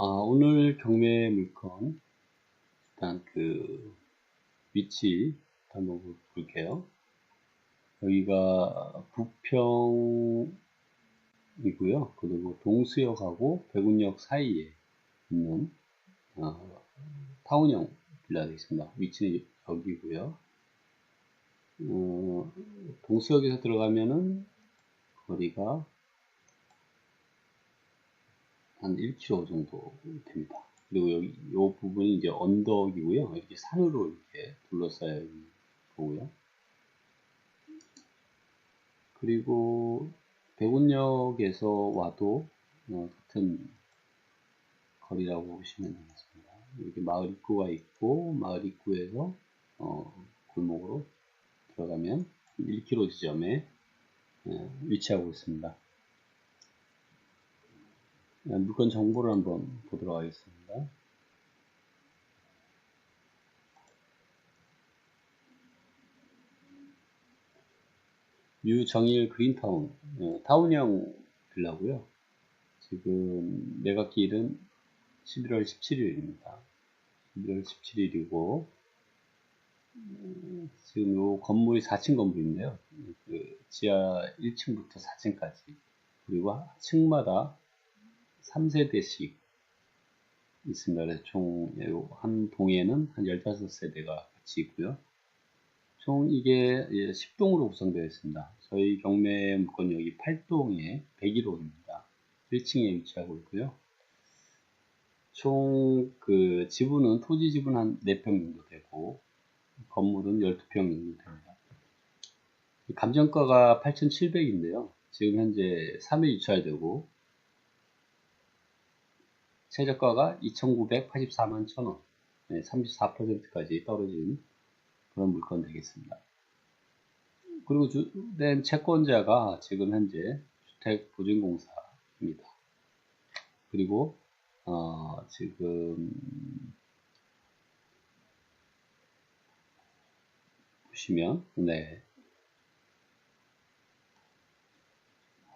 아, 오늘 경매 물건 일단 그 위치 한번 볼- 볼게요. 여기가 부평이고요. 그리고 동수역하고 백운역 사이에 있는 어, 타운형 빌라 되겠습니다. 위치는 여기고요. 어, 동수역에서 들어가면은 거리가 한 1km 정도 됩니다. 그리고 여기 이 부분이 이제 언덕이고요. 이렇게 산으로 이렇게 둘러싸여 있는 거고요. 그리고 백운역에서 와도 어, 같은 거리라고 보시면 되겠습니다. 이렇게 마을 입구가 있고 마을 입구에서 어, 골목으로 들어가면 1km 지점에 예, 위치하고 있습니다. 네, 물건 정보를 한번 보도록 하겠습니다. 유정일 그린타운 어, 타운형 빌라고요. 지금 매각기일은 11월 17일입니다. 11월 17일이고 지금 요 건물이 4층 건물인데요. 그 지하 1층부터 4층까지 그리고 층마다 3세대씩 있습니다. 그래서 총 한 동에는 한 15세대가 같이 있고요. 총 이게 10동으로 구성되어 있습니다. 저희 경매 물건 여기 8동에 101호입니다. 1층에 위치하고 있고요. 총 그 지분은 토지 지분 한 4평 정도 되고 건물은 12평 정도 됩니다. 감정가가 8,700인데요. 지금 현재 3회 유찰되고 최저가가 2,984만 1,000원, 네, 34%까지 떨어진 그런 물건 되겠습니다. 그리고 주된 채권자가 지금 현재 주택보증공사입니다. 그리고 어, 지금 보시면 네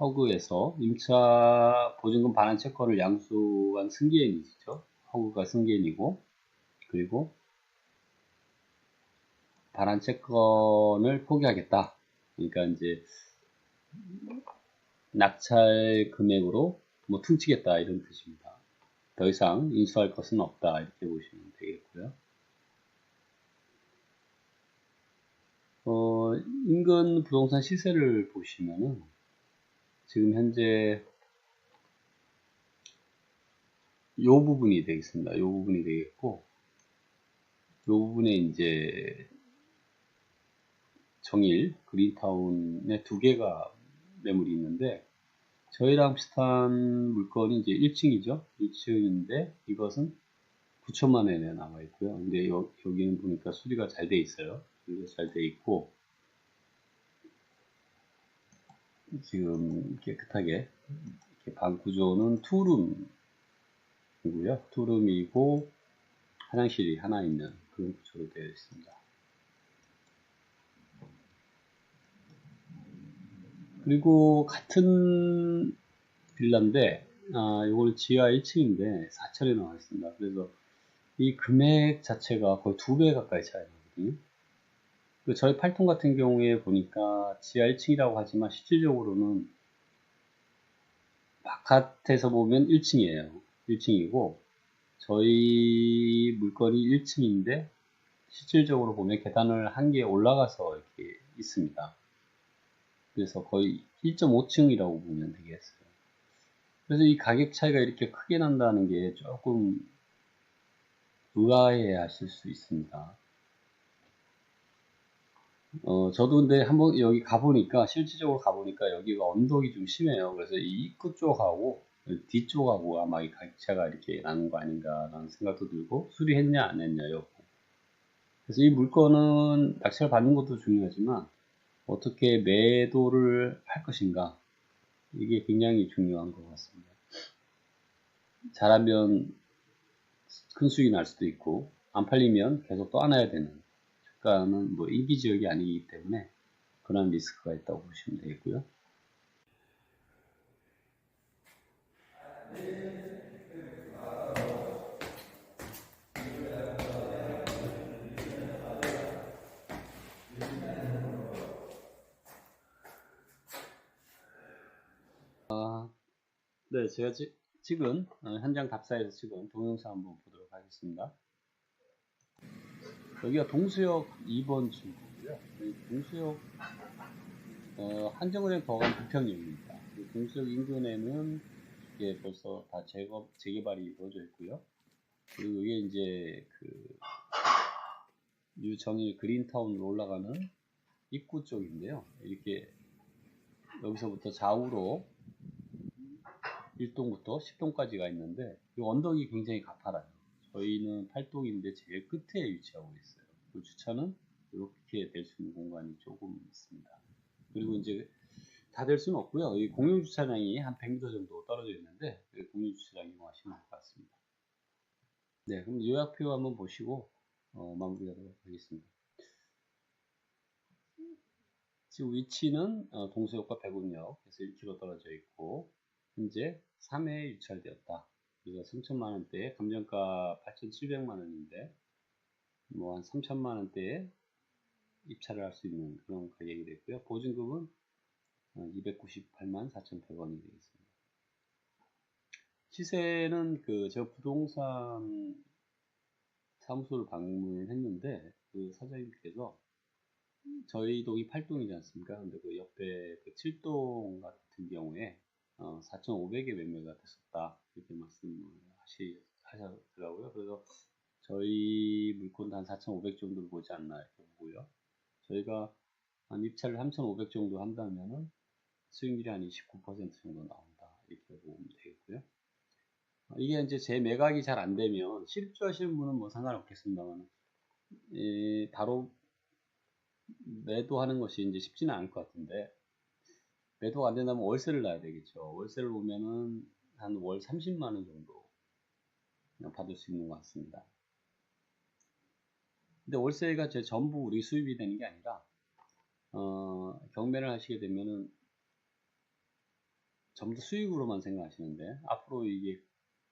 허그에서 임차 보증금 반환 채권을 양수한 승계인이죠. 허그가 승계인이고 그리고 반환 채권을 포기하겠다. 그러니까 이제 낙찰 금액으로 뭐 퉁치겠다 이런 뜻입니다. 더 이상 인수할 것은 없다 이렇게 보시면 되겠고요. 어, 인근 부동산 시세를 보시면은 지금 현재 요 부분이 되겠습니다. 요 부분이 되겠고 요 부분에 이제 정일 그린타운에 두 개가 매물이 있는데 저희랑 비슷한 물건이 이제 1층이죠. 1층인데 이것은 9천만 원에 나와 있고요. 근데 여, 여기는 보니까 수리가 잘 돼 있어요. 수리가 잘 돼 있고 지금 깨끗하게 방 구조는 투룸이고요. 투룸이고 화장실이 하나 있는 그런 구조로 되어 있습니다. 그리고 같은 빌라인데 아, 이걸 지하 1층인데 4천에 나와 있습니다. 그래서 이 금액 자체가 거의 두 배 가까이 차이 나거든요. 그 저희 팔통 같은 경우에 보니까 지하 1층이라고 하지만 실질적으로는 바깥에서 보면 1층이에요. 1층이고 저희 물건이 1층인데 실질적으로 보면 계단을 한 개 올라가서 이렇게 있습니다. 그래서 거의 1.5층이라고 보면 되겠어요. 그래서 이 가격 차이가 이렇게 크게 난다는 게 조금 의아해 하실 수 있습니다. 어, 저도 근데 한번 여기 가보니까, 실질적으로 가보니까 여기가 언덕이 좀 심해요. 그래서 이 입구 쪽하고 뒤쪽하고 아마 이 가격차가 이렇게 나는 거 아닌가라는 생각도 들고, 수리했냐, 안 했냐, 여부. 그래서 이 물건은 낙찰 받는 것도 중요하지만, 어떻게 매도를 할 것인가, 이게 굉장히 중요한 것 같습니다. 잘하면 큰 수익이 날 수도 있고, 안 팔리면 계속 떠안아야 되는, 시가는 뭐 일비 지역이 아니기 때문에 그런 리스크가 있다고 보시면 되겠고요. 아, 네, 제가 지, 금 어, 현장 답사에서 지금 동영상 한번 보도록 하겠습니다. 여기가 동수역 2번 출구고요. 동수역 어, 한정은행 거관 부평역입니다. 이 동수역 인근에는 이게 벌써 다 재거, 재개발이 이루어져 있고요. 그리고 이게 이제 그 뉴정일 그린타운으로 올라가는 입구 쪽인데요. 이렇게 여기서부터 좌우로 1동부터 10동까지가 있는데 이 언덕이 굉장히 가파라요. 저희는 8동인데 제일 끝에 위치하고 있어요. 그 주차는 이렇게 될 수 있는 공간이 조금 있습니다. 그리고 이제 다 될 수는 없고요. 이 공용 주차장이 한 100m 정도 떨어져 있는데 그 공용 주차장 이용하시면 될 것 같습니다. 네, 그럼 요약표 한번 보시고 어, 마무리하도록 하겠습니다. 지금 위치는 어, 동서역과 백운역에서 1km 떨어져 있고 현재 3회에 유찰되었다. 그래서 3천만 원대에 감정가 8,700만 원인데 뭐 한 3천만 원대에 입찰을 할 수 있는 그런 가격이 됐고요. 보증금은 298만 4,100원이 되겠습니다. 시세는 그 제가 부동산 사무소를 방문을 했는데 그 사장님께서 저희 동이 8동이지 않습니까? 근데 그 옆에 그 7동 같은 경우에 어, 4,500에 매매가 됐었다. 이렇게 말씀을 하시, 하셨더라고요. 그래서 저희 물건도 한 4,500 정도를 보지 않나 이렇게 보고요. 저희가 한 입찰을 3,500 정도 한다면은 수익률이 한 29% 정도 나온다. 이렇게 보면 되겠고요. 어, 이게 이제 제 매각이 잘 안 되면 실주하시는 분은 뭐 상관없겠습니다만, 예, 바로 매도하는 것이 이제 쉽지는 않을 것 같은데, 매도가 안 된다면 월세를 놔야 되겠죠. 월세를 보면은 한 월 30만원 정도 받을 수 있는 것 같습니다. 근데 월세가 제 전부 우리 수입이 되는 게 아니라, 어, 경매를 하시게 되면은 전부 수익으로만 생각하시는데, 앞으로 이게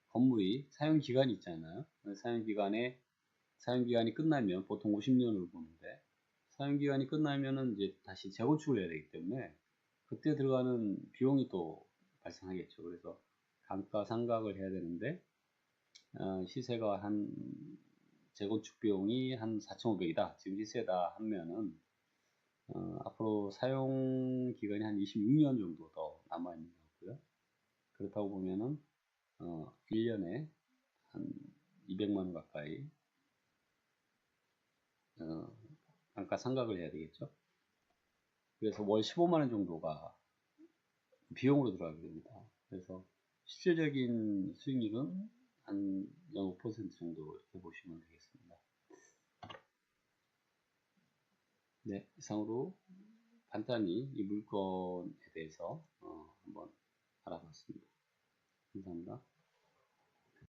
건물이 사용 기간이 있잖아요. 사용 기간에, 사용 기간이 끝나면 보통 50년을 보는데, 사용 기간이 끝나면은 이제 다시 재건축을 해야 되기 때문에, 그때 들어가는 비용이 또 발생하겠죠. 그래서 감가 상각을 해야 되는데 어, 시세가 한 재건축 비용이 한 4,500이다. 지금 시세다 하면은 어, 앞으로 사용 기간이 한 26년 정도 더 남아 있는 것 같고요. 그렇다고 보면은 어, 1년에 한 200만 원 가까이 어, 감가 상각을 해야 되겠죠. 그래서 월 15만원 정도가 비용으로 들어가게 됩니다. 그래서 실질적인 수익률은 한 0.5% 정도 이렇게 보시면 되겠습니다. 네, 이상으로 간단히 이 물건에 대해서 어, 한번 알아봤습니다. 감사합니다.